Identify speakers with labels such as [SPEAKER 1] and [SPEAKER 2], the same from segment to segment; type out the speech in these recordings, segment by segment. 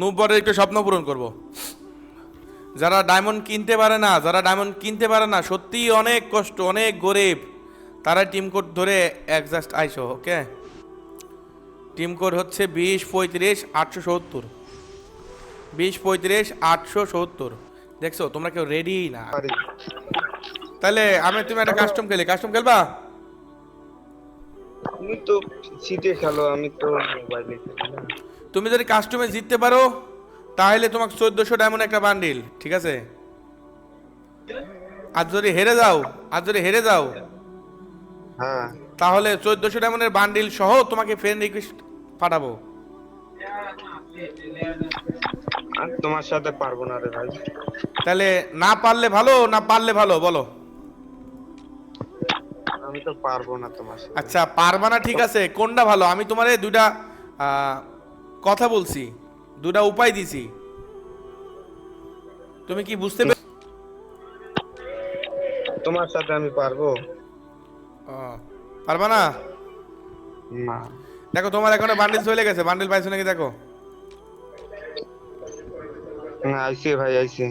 [SPEAKER 1] নুবরের একটু স্বপ্ন পূরণ করব। যারা ডায়মন্ড কিনতে পারে না যারা ডায়মন্ড কিনতে পারে না সত্যিই অনেক কষ্ট অনেক গরিব। তারা টিম কোড ধরে অ্যাডজাস্ট আইসো ওকে টিম কোড হচ্ছে বিশ পঁয়ত্রিশ আটশো সত্তর। বিশ পঁয়ত্রিশ আটশো সত্তর। দেখছ তোমরা কেউ রেডি না। তাহলে আমি তুমি একটা কাস্টম খেলি। কাস্টম খেলবা?
[SPEAKER 2] তুমি তো সিটে খেলো আমি তো মোবাইলে খেলি
[SPEAKER 1] তুমি যদি কাস্টমে জিততে পারো তাহলে তোমাকে চোদ্দশো ডায়মন্ড একটা বান্ডিল ঠিক আছে? আর যদি হেরে যাও আর যদি হেরে যাও
[SPEAKER 2] হ্যাঁ।
[SPEAKER 1] তাহলে চোদ্দশো ডায়মন্ডের বান্ডিল সহ তোমাকে ফ্রেন্ড রিকোয়েস্ট পাঠাবো।
[SPEAKER 2] আর তোমার সাথে পারব না রে ভাই।
[SPEAKER 1] তাহলে না পারলে ভালো না পারলে ভালো বলো।
[SPEAKER 2] আমি তো পারব না তোমার সাথে।
[SPEAKER 1] আচ্ছা পারবা না ঠিক আছে। কোনটা ভালো? আমি তোমারে দুইটা কথা বলছি দুটা উপায় দিছি। তুমি কি বুঝতে পেরে
[SPEAKER 2] তোমার সাথে আমি পারব।
[SPEAKER 1] পারবা না?
[SPEAKER 2] না।
[SPEAKER 1] দেখো তোমার এখানে বান্ডিল চলে গেছে। বান্ডিল পাইছো নাকি দেখো?
[SPEAKER 2] না আইসে ভাই আইসে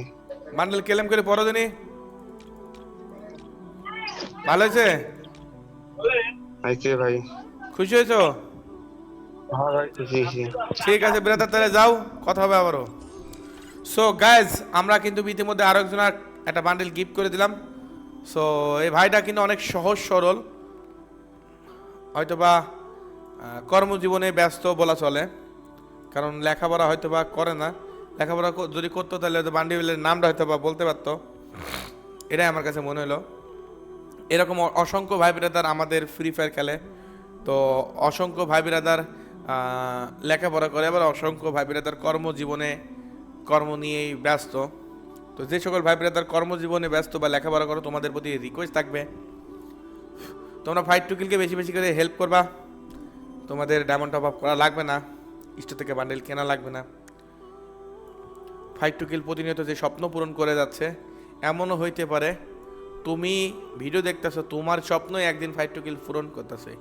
[SPEAKER 1] বান্ডেল কেলেম করে পড়ো দিনই ভালো হয়েছে?
[SPEAKER 2] ভাই
[SPEAKER 1] খুশি হয়েছো
[SPEAKER 2] হ্যাঁ ভাই খুশি হয়েছি
[SPEAKER 1] ঠিক আছে ব্রাদার তাহলে যাও কথা হবে আবারও। সো গাইজ আমরা কিন্তু ইতিমধ্যে আরও একজনের একটা বান্ডেল গিফট করে দিলাম। সো এই ভাইটা কিন্তু অনেক সহজ সরল। হয়তোবা কর্মজীবনে ব্যস্ত বলা চলে। কারণ লেখাপড়া হয়তোবা করে না। লেখাপড়া যদি করতো তাহলে হয়তো বান্ডিলের নামটা হয়তো বা বলতে পারতো। এটাই আমার কাছে মনে হলো। এরকম অসংখ্য ভাই ব্রাদার আমাদের ফ্রি ফায়ার খেলে। তো অসংখ্য ভাই ব্রাদার লেখাপড়া করে, আবার অসংখ্য ভাই ব্রাদার কর্মজীবনে, কর্ম নিয়েই ব্যস্ত। তো যে সকল ভাই ব্রাদার কর্মজীবনে ব্যস্ত বা লেখাপড়া করো, তোমাদের প্রতি রিকোয়েস্ট থাকবে। তোমরা ফাইট টুকিলকে বেশি বেশি করে হেল্প করবা। তোমাদের ডায়মন্ড টপ আপ করা লাগবে না। ইষ্ট থেকে বান্ডেল কেনা লাগবে না। ফাইট টুকিল প্রতিনিয়ত যে স্বপ্ন পূরণ করে যাচ্ছে, এমনও হইতে পারে তুমি ভিডিও দেখতেছো তোমার স্বপ্নই একদিন ফাইভ টু কিল পূরণ করতেছে।